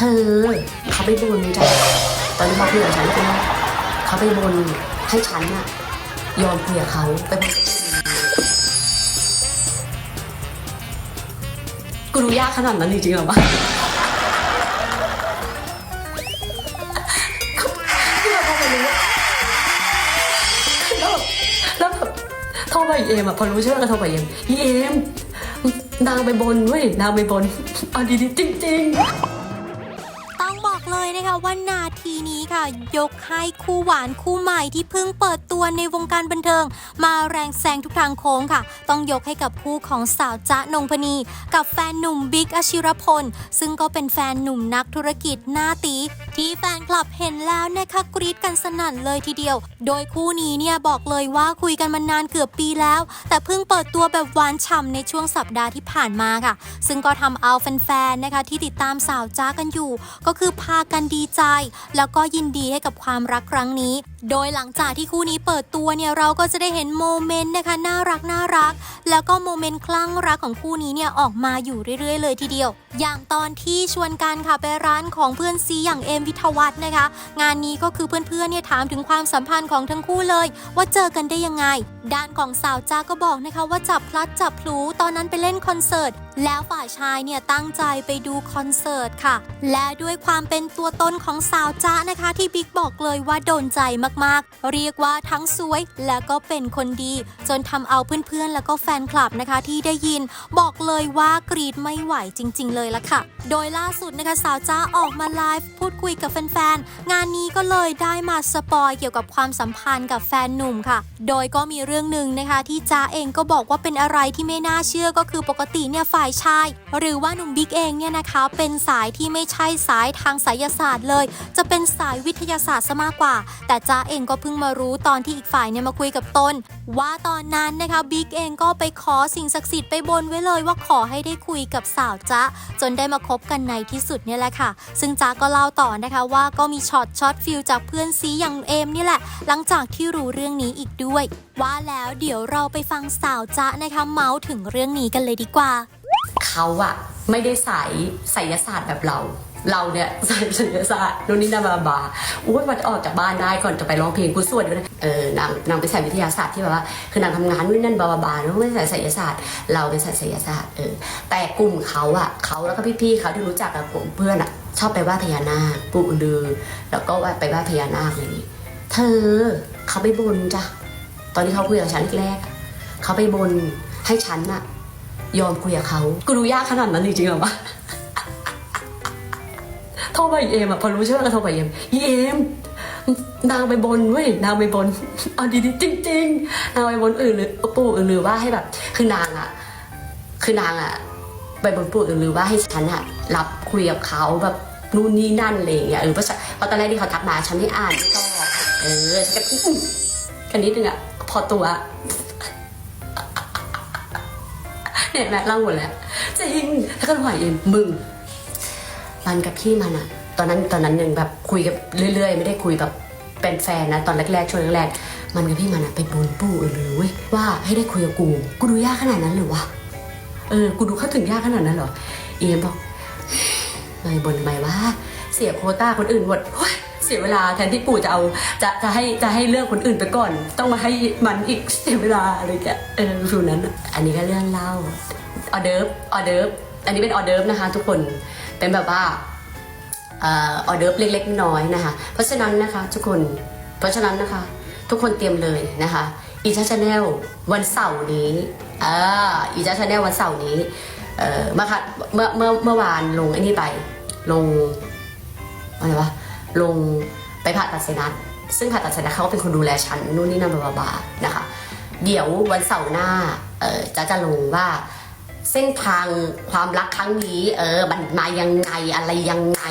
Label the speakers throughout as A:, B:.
A: เธอเขาไปบนจ้ะตอนนี้เขาคุยกับฉันใช่ไหมเขาไปบนให้ฉันอะยอมคุยกับเขาไปบนกูรู้ยากขนาดนั้นจริงๆหรอวะคือไปรู้แล้วแล้วแบบโทรไปอีเอมอะพอรู้ใช่ไหมก็โทรไปอีเอมอีเอมนางไปบนเว้ยนางไปบนเอาดีๆจริง ๆ
B: ว่านาทีนี้ค่ะ ยกให้คู่หวานคู่ใหม่ที่เพิ่งเปิดตัวในวงการบันเทิง มาแรงแซงทุกทางโค้งค่ะ ต้องยกให้กับคู่ของสาวจ๊ะนงพนี กับแฟนหนุ่มบิ๊กอชิรพล ซึ่งก็เป็นแฟนหนุ่มนักธุรกิจหน้าตี ที่แฟนคลับเห็นแล้วนะคะกรี๊ดกันสนั่นเลยทีเดียว โดยคู่นี้เนี่ยบอกเลยว่าคุยกันมานานเกือบปีแล้ว แต่เพิ่งเปิดตัวแบบหวานฉ่ำในช่วงสัปดาห์ที่ผ่านมาค่ะ ซึ่งก็ทำเอาแฟนๆนะคะที่ติดตามสาวจ้ากันอยู่ ก็คือพากันดีใจ แล้วก็ยินดีให้กับความรักครั้งนี้ โดยหลังจากที่คู่นี้เปิดตัวเนี่ยเราก็จะได้เห็นโมเมนต์นะคะน่ารักน่ารัก แล้วก็โมเมนต์คลั่งรักของคู่นี้เนี่ยออกมาอยู่เรื่อยๆ เลยทีเดียวอย่างตอนที่ชวนกันค่ะไปร้านของเพื่อนซีอย่างเอมวิทวัฒน์นะคะ งานนี้ก็คือเพื่อนๆเนี่ยถามถึงความสัมพันธ์ของทั้งคู่เลย ว่าเจอกันได้ยังไง ด้านของสาวจ้าก็บอกนะคะ ว่าจับพลัดจับพลูตอนนั้นไปเล่นคอนเสิร์ตแล้วฝ่ายชายเนี่ยตั้งใจไปดูคอนเสิร์ตค่ะ และด้วยความเป็นตัวตนของสาวจ้านะคะ ที่บิ๊กบอกเลยว่าโดนใจมากๆ เรียกว่าทั้งสวยและก็เป็นคนดี จนทำเอาเพื่อนๆ แล้วก็แฟนคลับนะคะที่ได้ยิน บอกเลยว่ากรีดไม่ไหวจริง ๆเลยละค่ะ โดยล่าสุดนะคะสาวจ้าออกมาไลฟ์พูดคุยกับแฟนๆ งานนี้ก็เลยได้มาสปอยเกี่ยวกับความสัมพันธ์กับแฟนหนุ่มค่ะ โดยก็มีเรื่องหนึ่งนะคะที่จ้าเองก็บอกว่าเป็นอะไรที่ไม่น่าเชื่อก็คือปกติเนี่ยฝ่ายชาย หรือว่าหนุ่มบิ๊กเองเนี่ยนะคะ เป็นสายที่ไม่ใช่สายทางไสยศาสตร์เลย จะเป็นสายวิทยาศาสตร์ซะมากกว่า แต่จ้าเองก็เพิ่งมารู้ตอนที่อีกฝ่ายเนี่ยมาคุยกับตนว่าตอนนั้นนะคะบิ๊กเองก็ไปขอสิ่งศักดิ์สิทธิ์ไปบนไว้เลยว่าขอให้ได้คุยกับสาวจ๊ะจนได้มาคบกันในที่สุดเนี่ยแหละค่ะ ซึ่งจ๊าก็เล่าต่อนะคะว่าก็มีช็อตช็อตฟิลจากเพื่อนซีอย่างเอมนี่แหละ หลังจากที่รู้เรื่องนี้อีกด้วย ว่าแล้วเดี๋ยวเราไปฟังสาวจ๊านะคะเมาส์ถึงเรื่องนี้กันเลยดีกว่า
A: เขาอะไม่ได้สายไสยศาสตร์แบบเรา เราเนี่ยสายไสยศาสตร์นู่นนี่นั่นบาบาอุ้ยวันออกจากบ้านได้ก่อนจะไปร้องเพลงกูสวดด้วยนะเออนางนางเป็นสายวิทยาศาสตร์ที่แบบว่าคือนางทำงานนู่นนั่นบาบาบาแล้วไม่ใช่สายไสยศาสตร์เราเป็นสายไสยศาสตร์เออแต่กลุ่มเขาอะเขาแล้วก็พี่ๆเขาที่รู้จักกับกลุ่มเพื่อนอะชอบไปไหว้พญานาคปู่อือแล้วก็ไปไหว้พญานาคอะไรอย่างนี้เธอเขาไปบนจ้ะตอนที่เขาคุยกับฉันแรกเขาไปบนให้ฉันอะยอมคุยกับเขากูรู้ยากขนาดนั้นจริงๆหรอวะ โทรไปเอมอะพอรู้ใช่ไหมก็โทรไปเอมอีเอมนางไปบนเว้ยนางไปบนเอาดีๆจริง ๆ นางไปบนอื่นหรือปู่อื่นหรือว่าให้แบบ คือนางอะคือนางอะไปบนปู่อื่นหรือว่าให้ฉันอะรับคุยกับเขาแบบนู่นนี่นั่นอะไรอย่างเงี้ยเออเพราะฉะเพราะตอนแรกที่เขาทักมาฉันไม่อ่านไม่ตอบเออฉันก็อื้อกันนิดนึงอะพอตัวเนี่ยแม่เล่าหมดแล้วจริงถ้าก็ไหวเองมึง มันกับพี่มันอะตอนนั้นตอนนั้นยังแบบคุยกับเรื่อย ๆ ไม่ได้คุยแบบเป็นแฟนนะตอนแรกๆช่วงแรกๆมันกับพี่มันอะไปบนปู่เออเลยเว้ยว่าให้ได้คุยกับกู กูดูยากขนาดนั้นเลยวะเออกูดูเข้าถึงยากขนาดนั้นเหรอเอ็มบอกเอ้ยบนทำไมวะเสียโคต้าคนอื่นหมดเสียเวลาแทนที่ปู่จะเอาจะจะให้จะให้เลือกคนอื่นไปก่อน ต้องมาให้มันอีกเสียเวลาอะไรแกเออฟิลนั้นอะอันนี้ก็เรื่องเล่าออเดิร์ฟออเดิร์ฟอันนี้เป็นออเดิร์ฟนะคะ ทุกคน เป็นแบบว่าออเดิร์ฟเล็กๆน้อยนะคะ เพราะฉะนั้นนะคะทุกคน เพราะฉะนั้นนะคะ ทุกคนเตรียมเลยนะคะอีจ้าชาแนลวันเสาร์นี้เอออีจ้าชาแนลวันเสาร์นี้เออมาค่ะเมื่อเมื่อเมื่อวานลงไอ้นี่ไป ลงอะไรวะลงไปผ่าตัดไซนัสซึ่งผ่าตัดไซนัสเขาก็เป็นคนดูแลฉันนู่นนี่นั่นบลาบลาๆนะคะ เดี๋ยววันเสาร์หน้าเออจะจะลงว่า เส้นทางความรักครั้งนี้ เออมันมายังไงอะไรยังไง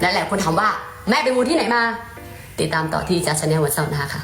A: และหลายคนถามว่า แม่ไปมูที่ไหนมา ติดตามต่อที่จัสแนลวันเสาร์หน้าค่ะ